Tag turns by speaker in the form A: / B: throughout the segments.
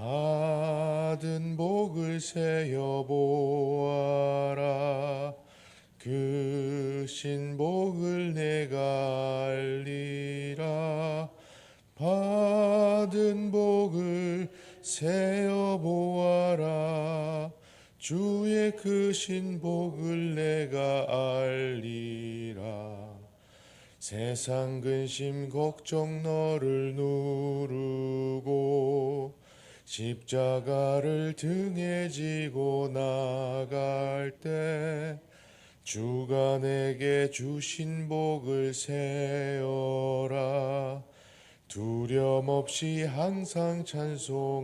A: 받은 복을 세어 보아라. 그 신복을 내가 알리라. 받은 복을 세어 보아라. 주의 그 신복을 내가 알리라. 세상 근심 걱정 너를 누르고 십자가를 등에 지고 나갈 때 주가 내게 주신 복을 세어라. 두려움 없이 항상 찬송하리라.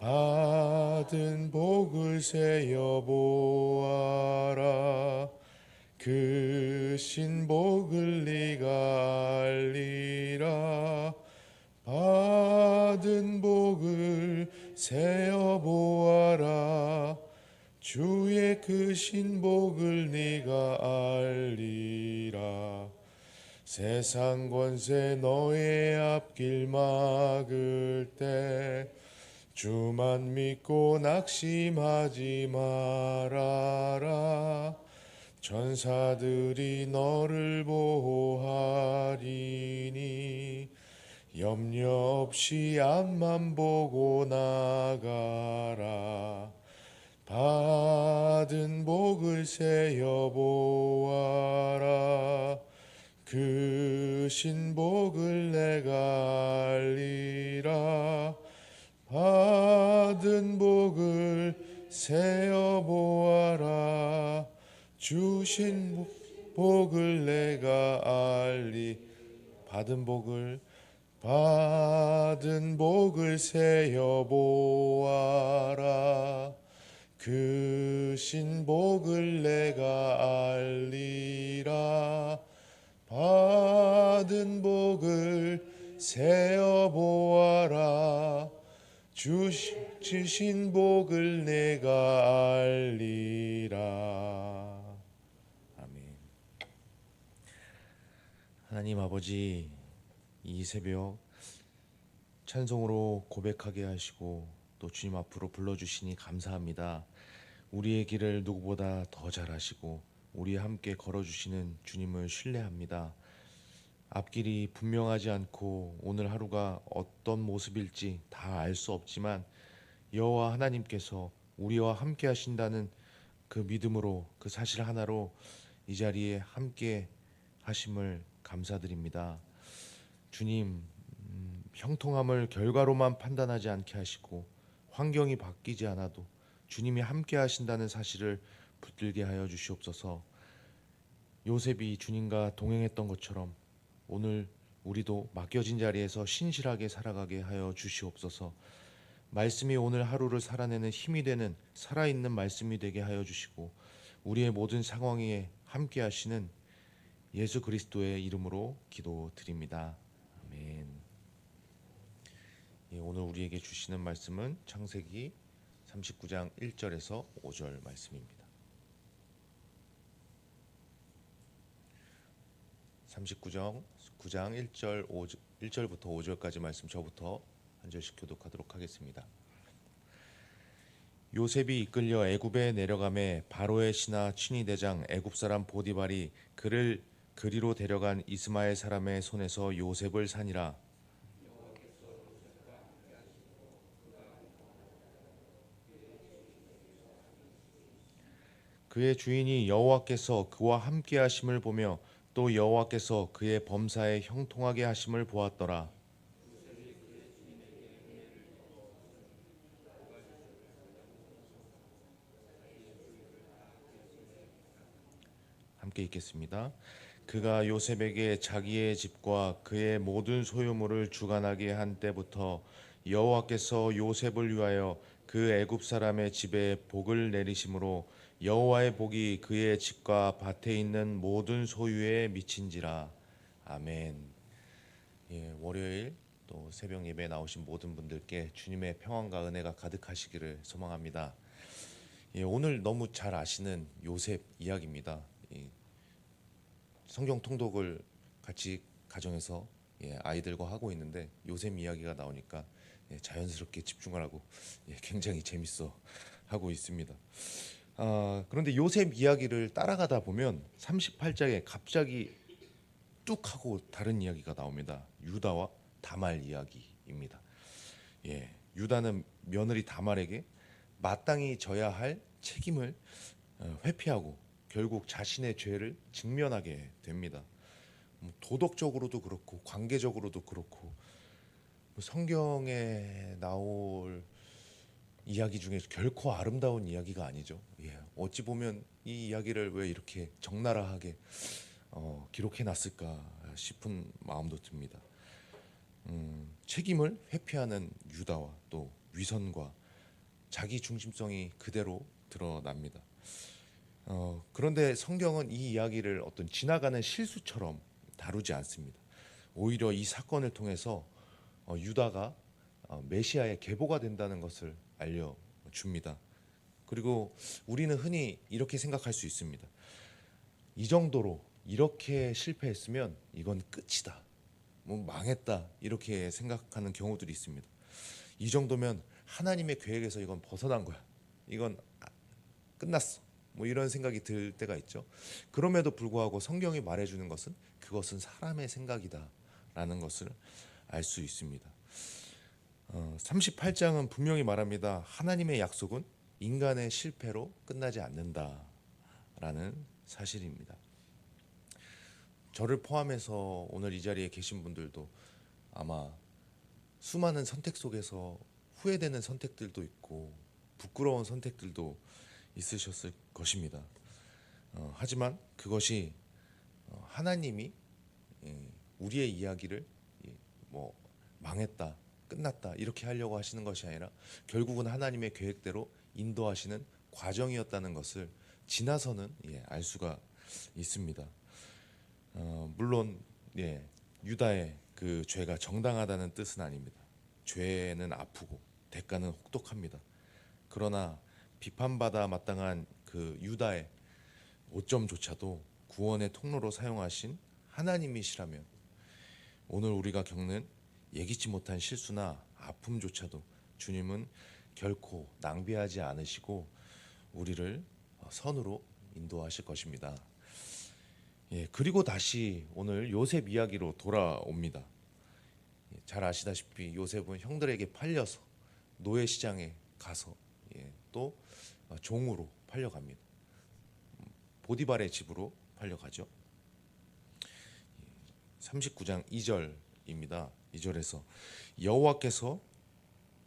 A: 받은 복을 세어 보아라. 그 신복을 네가 알리라 받은 복을 세어 보아라. 주의 그 신복을 네가 알리라. 세상 권세 너의 앞길 막을 때 주만 믿고 낙심하지 말아라. 천사들이 너를 보호하리니 염려 없이 앞만 보고 나가라. 받은 복을 세어 보아라. 그 신복을 내가 알리라. 받은 복을 세어 보아라. 주신 복을 내가 알리 받은 복을 받은 복을 세어 보아라. 그 신복을 내가 알리라. 받은 복을 세어 보아라. 주신 복을 내가 알리라. 아멘. 하나님 아버지 이 새벽 찬송으로 고백하게 하시고 또 주님 앞으로 불러주시니 감사합니다. 우리의 길을 누구보다 더 잘하시고 우리 함께 걸어주시는 주님을 신뢰합니다. 앞길이 분명하지 않고 오늘 하루가 어떤 모습일지 다 알 수 없지만 여호와 하나님께서 우리와 함께 하신다는 그 믿음으로 그 사실 하나로 이 자리에 함께 하심을 감사드립니다. 주님 음, 형통함을 결과로만 판단하지 않게 하시고 환경이 바뀌지 않아도 주님이 함께 하신다는 사실을 붙들게 하여 주시옵소서. 요셉이 주님과 동행했던 것처럼 오늘 우리도 맡겨진 자리에서 신실하게 살아가게 하여 주시옵소서. 말씀이 오늘 하루를 살아내는 힘이 되는 살아있는 말씀이 되게 하여 주시고 우리의 모든 상황에 함께 하시는 예수 그리스도의 이름으로 기도드립니다. 예, 오늘 우리에게 주시는 말씀은 창세기 39장 1절에서 5절 말씀입니다. 39장 9장 1절 5, 1절부터 5절까지 말씀 저부터 한 절씩 교독하도록 하겠습니다. 요셉이 이끌려 애굽에 내려가매 바로의 신하 친위 대장 애굽 사람 보디발이 그를 그리로 데려간 이스마엘 사람의 손에서 요셉을 산이라 그의 주인이 여호와께서 그와 함께 하심을 보며 또 여호와께서 그의 범사에 형통하게 하심을 보았더라 함께 읽겠습니다. 그가 요셉에게 자기의 집과 그의 모든 소유물을 주관하게 한 때부터 여호와께서 요셉을 위하여 그 애굽 사람의 집에 복을 내리심으로 여호와의 복이 그의 집과 밭에 있는 모든 소유에 미친지라 아멘. 예, 월요일 또 새벽 예배 나오신 모든 분들께 주님의 평안과 은혜가 가득하시기를 소망합니다. 예, 오늘 너무 잘 아시는 요셉 이야기입니다. 예, 성경 통독을 같이 가정에서 예, 아이들과 하고 있는데 요셉 이야기가 나오니까 예, 자연스럽게 집중을 하고 예, 굉장히 재밌어 하고 있습니다. 아, 그런데 요셉 이야기를 따라가다 보면 38장에 갑자기 뚝 하고 다른 이야기가 나옵니다. 유다와 다말 이야기입니다. 예, 유다는 며느리 다말에게 마땅히 져야 할 책임을 어, 회피하고 결국 자신의 죄를 직면하게 됩니다. 뭐 도덕적으로도 그렇고 관계적으로도 그렇고 뭐 성경에 나올 이야기 중에 결코 아름다운 이야기가 아니죠. 예, 어찌 보면 이 이야기를 왜 이렇게 적나라하게 어, 기록해놨을까 싶은 마음도 듭니다. 음, 책임을 회피하는 유다와 또 위선과 자기 중심성이 그대로 드러납니다. 어, 그런데 성경은 이 이야기를 어떤 지나가는 실수처럼 다루지 않습니다. 오히려 이 사건을 통해서 어, 유다가 어, 메시아의 계보가 된다는 것을 알려줍니다. 그리고 우리는 흔히 이렇게 생각할 수 있습니다. 이 정도로 이렇게 실패했으면 이건 끝이다. 뭐 망했다. 이렇게 생각하는 경우들이 있습니다. 이 정도면 하나님의 계획에서 이건 벗어난 거야. 이건 아, 끝났어. 뭐 이런 생각이 들 때가 있죠. 그럼에도 불구하고 성경이 말해주는 것은 그것은 사람의 생각이다라는 것을 알 수 있습니다. 어, 38장은 분명히 말합니다. 하나님의 약속은 인간의 실패로 끝나지 않는다라는 사실입니다. 저를 포함해서 오늘 이 자리에 계신 분들도 아마 수많은 선택 속에서 후회되는 선택들도 있고 부끄러운 선택들도 있으셨을 것입니다. 어, 하지만 그것이 어, 하나님이 예, 우리의 이야기를 예, 뭐 망했다, 끝났다 이렇게 하려고 하시는 것이 아니라 결국은 하나님의 계획대로 인도하시는 과정이었다는 것을 지나서는 예, 알 수가 있습니다. 어, 물론 예, 유다의 그 죄가 정당하다는 뜻은 아닙니다. 죄는 아프고 대가는 혹독합니다. 그러나 비판받아 마땅한 그 유다의 오점조차도 구원의 통로로 사용하신 하나님이시라면 오늘 우리가 겪는 예기치 못한 실수나 아픔조차도 주님은 결코 낭비하지 않으시고 우리를 선으로 인도하실 것입니다. 예, 그리고 다시 오늘 요셉 이야기로 돌아옵니다. 예, 잘 아시다시피 요셉은 형들에게 팔려서 노예 시장에 가서 예, 또 종으로 팔려갑니다. 보디발의 집으로 팔려가죠. 39장 2절 입니다. 2절에서 여호와께서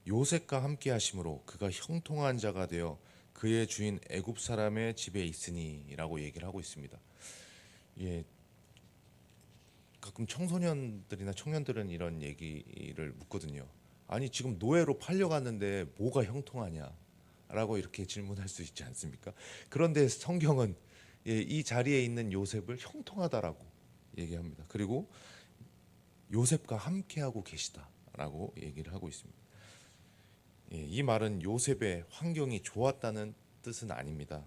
A: 요셉과 함께 하심으로 그가 형통한 자가 되어 그의 주인 애굽 사람의 집에 있으니라고 얘기를 하고 있습니다. 예. 가끔 청소년들이나 청년들은 이런 얘기를 묻거든요. 아니 지금 노예로 팔려갔는데 뭐가 형통하냐? 라고 이렇게 질문할 수 있지 않습니까? 그런데 성경은 예, 이 자리에 있는 요셉을 형통하다라고 얘기합니다. 그리고 요셉과 함께하고 계시다라고 얘기를 하고 있습니다. 예, 이 말은 요셉의 환경이 좋았다는 뜻은 아닙니다.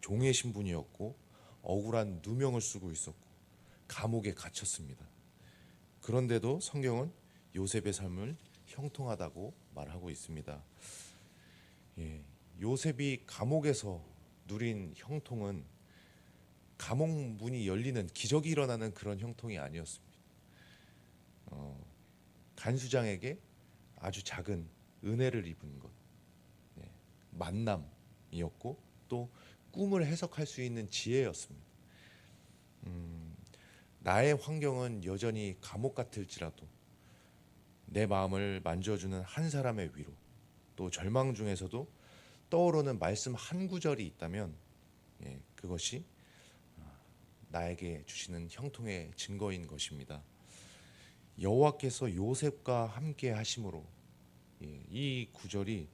A: 종의 신분이었고 억울한 누명을 쓰고 있었고 감옥에 갇혔습니다. 그런데도 성경은 요셉의 삶을 형통하다고 말하고 있습니다. 예, 요셉이 감옥에서 누린 형통은 감옥 문이 열리는 기적이 일어나는 그런 형통이 아니었습니다. 어, 간수장에게 아주 작은 은혜를 입은 것, 예, 만남이었고 또 꿈을 해석할 수 있는 지혜였습니다. 음, 나의 환경은 여전히 감옥 같을지라도 내 마음을 만져주는 한 사람의 위로 또 절망 중에서도 떠오르는 말씀 한 구절이 있다면 예, 그것이 아, 나에게 주시는 형통의 증거인 것입니다. 여호와께서 요셉과 함께 하심으로 예, 이 구절이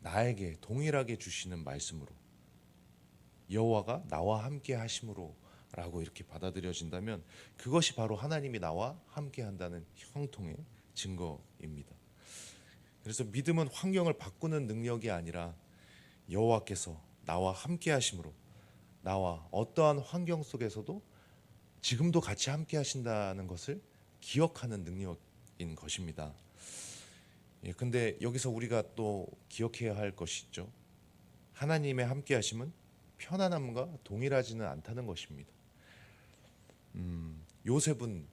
A: 나에게 동일하게 주시는 말씀으로 여호와가 나와 함께 하심으로라고 이렇게 받아들여진다면 그것이 바로 하나님이 나와 함께 한다는 형통의 증거입니다. 그래서 믿음은 환경을 바꾸는 능력이 아니라 여호와께서 나와 함께 하심으로 나와 어떠한 환경 속에서도 지금도 같이 함께 하신다는 것을 기억하는 능력인 것입니다. 예, 근데 여기서 우리가 또 기억해야 할 것이 있죠. 하나님의 함께 하심은 편안함과 동일하지는 않다는 것입니다. 음, 요셉은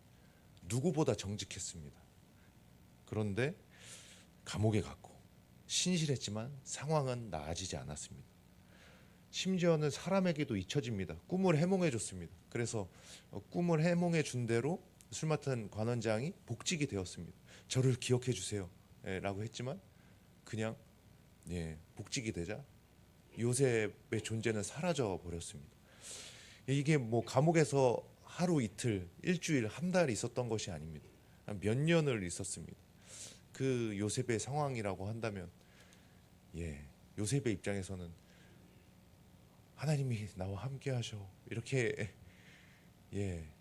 A: 누구보다 정직했습니다. 그런데 감옥에 갔고 신실했지만 상황은 나아지지 않았습니다. 심지어는 사람에게도 잊혀집니다. 꿈을 해몽해 줬습니다. 그래서 어, 꿈을 해몽해 준 대로 술 맡은 관원장이 복직이 되었습니다. 저를 기억해 주세요. 예, 라고 했지만 그냥 예, 복직이 되자 요셉의 존재는 사라져 버렸습니다. 이게 뭐 감옥에서 하루 이틀, 일주일, 한 달 있었던 것이 아닙니다. 한몇 년을 있었습니다. 그 요셉의 상황이라고 한다면 예, 요셉의 입장에서는 하나님이 나와 함께 하셔. 이렇게 예.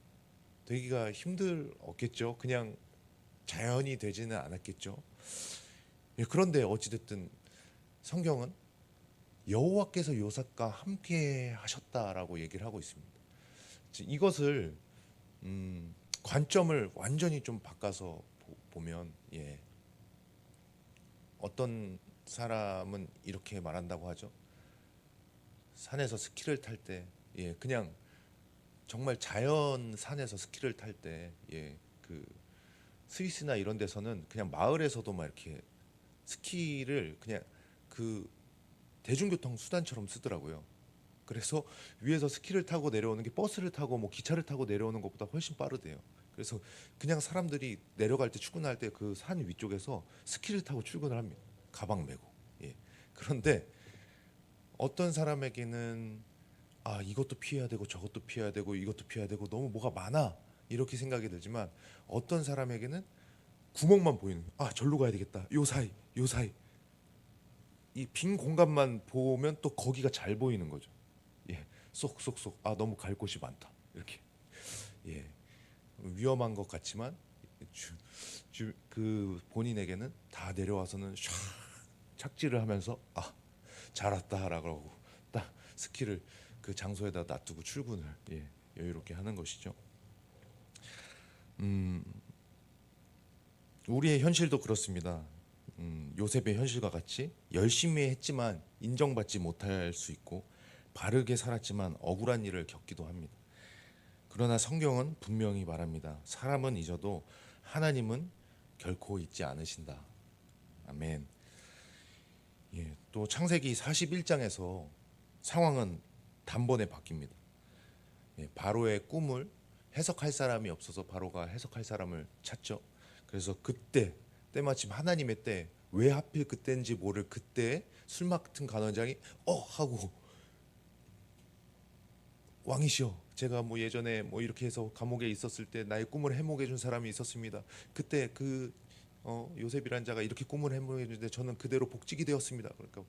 A: 되기가 힘들었겠죠. 그냥 자연이 되지는 않았겠죠. 예, 그런데 어찌됐든 성경은 여호와께서 요셉과 함께 하셨다라고 얘기를 하고 있습니다. 즉, 이것을 음, 관점을 완전히 좀 바꿔서 보- 보면 예, 어떤 사람은 이렇게 말한다고 하죠. 산에서 스키를 탈 때, 예, 그냥 정말 자연 산에서 스키를 탈 때, 예, 그 스위스나 이런 데서는 그냥 마을에서도 막 이렇게 스키를 그냥 그 대중교통 수단처럼 쓰더라고요. 그래서 위에서 스키를 타고 내려오는 게 버스를 타고 뭐 기차를 타고 내려오는 것보다 훨씬 빠르대요. 그래서 그냥 사람들이 내려갈 때 출근할 때 그 산 위쪽에서 스키를 타고 출근을 합니다. 가방 메고. 예. 그런데 어떤 사람에게는 아 이것도 피해야 되고 저것도 피해야 되고 이것도 피해야 되고 너무 뭐가 많아? 이렇게 생각이 들지만 어떤 사람에게는 구멍만 보이는 아 절로 가야 되겠다. 요 사이 요 사이. 이 빈 공간만 보면 또 거기가 잘 보이는 거죠. 예. 쏙쏙쏙. 아 너무 갈 곳이 많다. 이렇게. 예. 위험한 것 같지만 주, 주, 그 본인에게는 다 내려와서는 샥 착지를 하면서 아 잘 왔다라고 딱 스키를 그 장소에다 놔두고 출근을 예, 여유롭게 하는 것이죠. 음, 우리의 현실도 그렇습니다. 음, 요셉의 현실과 같이 열심히 했지만 인정받지 못할 수 있고 바르게 살았지만 억울한 일을 겪기도 합니다. 그러나 성경은 분명히 말합니다. 사람은 잊어도 하나님은 결코 잊지 않으신다. 아멘. 예, 또 창세기 41장에서 상황은 단번에 바뀝니다. 예, 바로의 꿈을 해석할 사람이 없어서 바로가 해석할 사람을 찾죠. 그래서 그때 때마침 하나님의 때 왜 하필 그때인지 모를 그때 술 맡은 간원장이 어 하고 왕이시여 제가 뭐 예전에 뭐 이렇게 해서 감옥에 있었을 때 나의 꿈을 해몽해 준 사람이 있었습니다. 그때 그 어, 요셉이란 자가 이렇게 꿈을 해몽해 주는데 저는 그대로 복직이 되었습니다. 그러니까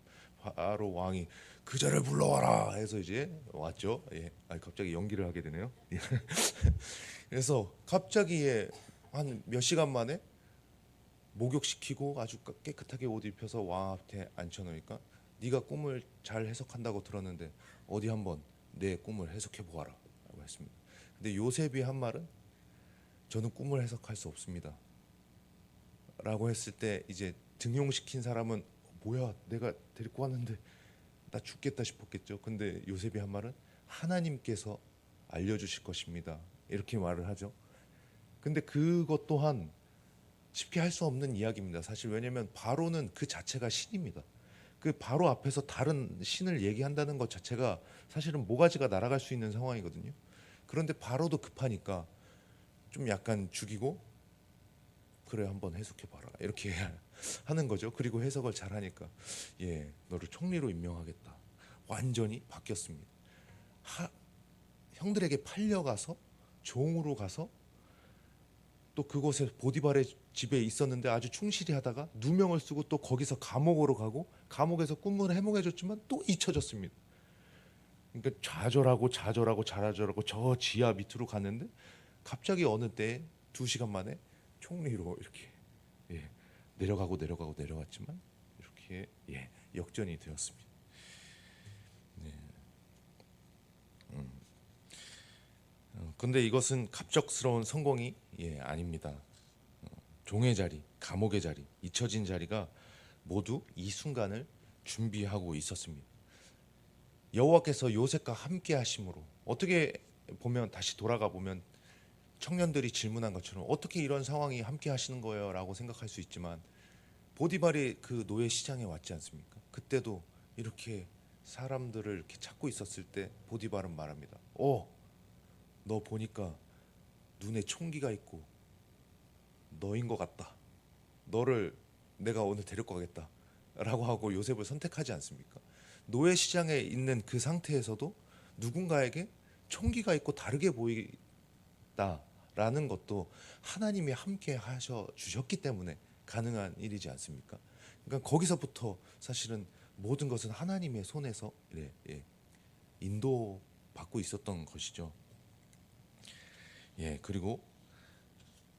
A: 바로 왕이 그자를 불러와라 해서 이제 왔죠. 예. 아 갑자기 연기를 하게 되네요. 예. 그래서 갑자기 예, 한몇 시간 만에 목욕시키고 아주 깨- 깨끗하게 옷 입혀서 왕 앞에 앉혀놓으니까 네가 꿈을 잘 해석한다고 들었는데 어디 한번 내 꿈을 해석해 보아라 라고 했습니다. 근데 요셉이 한 말은 저는 꿈을 해석할 수 없습니다. 라고 했을 때 이제 등용시킨 사람은 뭐야 내가 데리고 왔는데 나 죽겠다 싶었겠죠. 근데 요셉이 한 말은 하나님께서 알려주실 것입니다. 이렇게 말을 하죠. 근데 그것 또한 쉽게 할 수 없는 이야기입니다. 사실 왜냐하면 바로는 그 자체가 신입니다. 그 바로 앞에서 다른 신을 얘기한다는 것 자체가 사실은 모가지가 날아갈 수 있는 상황이거든요. 그런데 바로도 급하니까 좀 약간 죽이고 그래 한번 해석해 봐라 이렇게 하는 거죠. 그리고 해석을 잘하니까 예 너를 총리로 임명하겠다. 완전히 바뀌었습니다. 하, 형들에게 팔려가서 종으로 가서 또 그곳에 보디발의 집에 있었는데 아주 충실히 하다가 누명을 쓰고 또 거기서 감옥으로 가고 감옥에서 꿈을 해몽해줬지만 또 잊혀졌습니다. 그러니까 좌절하고 좌절하고 좌절하고 저 지하 밑으로 갔는데 갑자기 어느 때 두 시간 만에 총리로 이렇게 예, 내려가고 내려가고 내려갔지만 이렇게 예, 역전이 되었습니다. 네. 음. 어, 근데 이것은 갑작스러운 성공이 예, 아닙니다. 어, 종의 자리, 감옥의 자리, 잊혀진 자리가 모두 이 순간을 준비하고 있었습니다. 여호와께서 요셉과 함께 하심으로 어떻게 보면 다시 돌아가 보면 청년들이 질문한 것처럼 어떻게 이런 상황이 함께 하시는 거예요라고 생각할 수 있지만 보디발이 그 노예 시장에 왔지 않습니까? 그때도 이렇게 사람들을 이렇게 찾고 있었을 때 보디발은 말합니다. 어, 너 보니까 눈에 총기가 있고 너인 것 같다. 너를 내가 오늘 데리고 가겠다 라고 하고 요셉을 선택하지 않습니까? 노예 시장에 있는 그 상태에서도 누군가에게 총기가 있고 다르게 보이다 라는 것도 하나님이 함께 하셔 주셨기 때문에 가능한 일이지 않습니까? 그러니까 거기서부터 사실은 모든 것은 하나님의 손에서 예, 예, 인도 받고 있었던 것이죠. 예, 그리고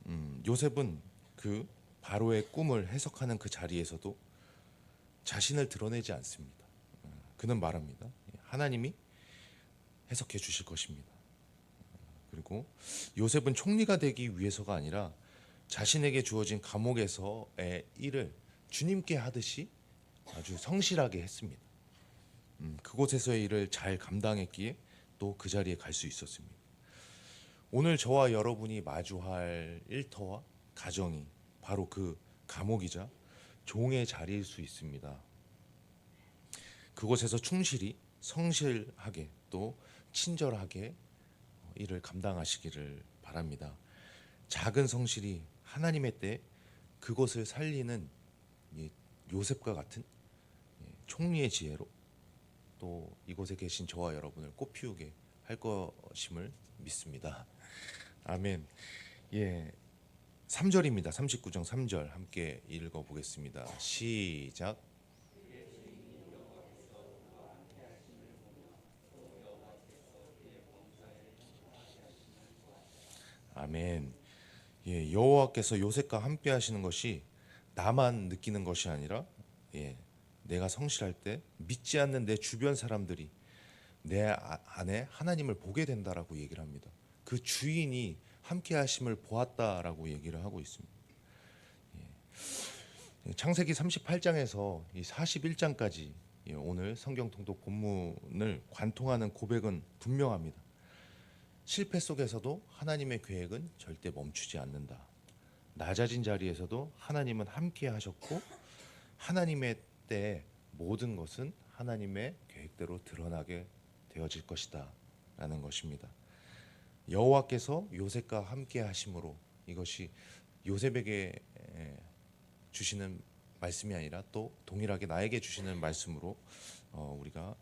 A: 음, 요셉은 그 바로의 꿈을 해석하는 그 자리에서도 자신을 드러내지 않습니다. 어, 그는 말합니다. 예, 하나님이 해석해 주실 것입니다. 어, 그리고 요셉은 총리가 되기 위해서가 아니라 자신에게 주어진 감옥에서의 일을 주님께 하듯이 아주 성실하게 했습니다. 음, 그곳에서의 일을 잘 감당했기에 또 그 자리에 갈 수 있었습니다. 오늘 저와 여러분이 마주할 일터와 가정이 바로 그 감옥이자 종의 자리일 수 있습니다. 그곳에서 충실히 성실하게 또 친절하게 일을 감당하시기를 바랍니다. 작은 성실이 하나님의 때 그것을 살리는 이 요셉과 같은 예, 총리의 지혜로 또 이곳에 계신 저와 여러분을 꽃피우게 할 것임을 믿습니다. 아멘. 예. 3절입니다. 39장 3절 함께 읽어 보겠습니다. 시작. 아멘. 예, 여호와께서 요셉과 함께 하시는 것이 나만 느끼는 것이 아니라 예, 내가 성실할 때 믿지 않는 내 주변 사람들이 내 아- 안에 하나님을 보게 된다라고 얘기를 합니다. 그 주인이 함께 하심을 보았다라고 얘기를 하고 있습니다. 예. 창세기 38장에서 이 41장까지 예, 오늘 성경 통독 본문을 관통하는 고백은 분명합니다. 실패 속에서도 하나님의 계획은 절대 멈추지 않는다. 낮아진 자리에서도 하나님은 함께 하셨고 하나님의 때 모든 것은 하나님의 계획대로 드러나게 되어질 것이다 라는 것입니다. 여호와께서 요셉과 함께 하심으로 이것이 요셉에게 에, 주시는 말씀이 아니라 또 동일하게 나에게 주시는 말씀으로 어, 우리가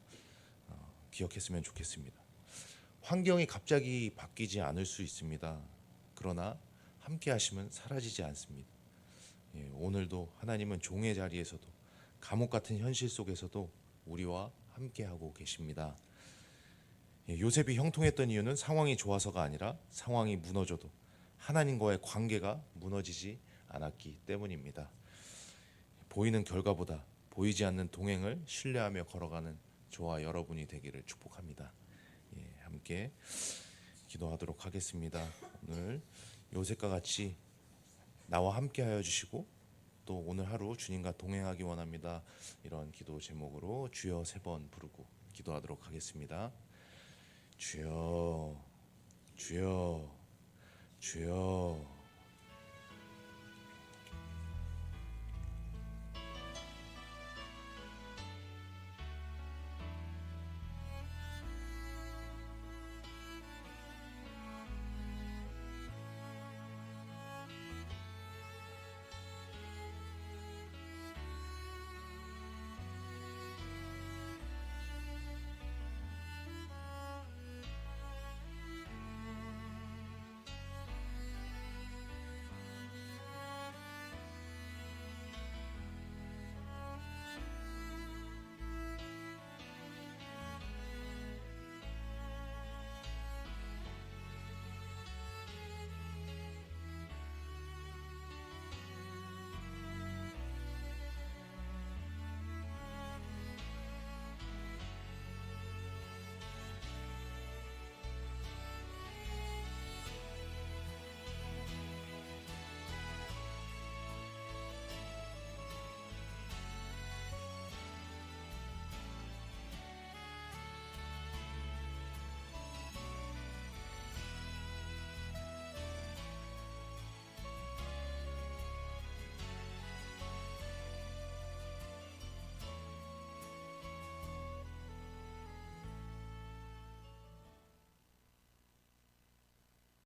A: 어, 기억했으면 좋겠습니다. 환경이 갑자기 바뀌지 않을 수 있습니다. 그러나 함께 하심은 사라지지 않습니다. 예, 오늘도 하나님은 종의 자리에서도 감옥 같은 현실 속에서도 우리와 함께 하고 계십니다. 예, 요셉이 형통했던 이유는 상황이 좋아서가 아니라 상황이 무너져도 하나님과의 관계가 무너지지 않았기 때문입니다. 보이는 결과보다 보이지 않는 동행을 신뢰하며 걸어가는 저와 여러분이 되기를 축복합니다. 예, 함께 기도하도록 하겠습니다. 오늘 요셉과 같이 나와 함께 하여 주시고 또 오늘 하루 주님과 동행하기 원합니다. 이런 기도 제목으로 주여 세 번 부르고 기도하도록 하겠습니다. 주여, 주여, 주여,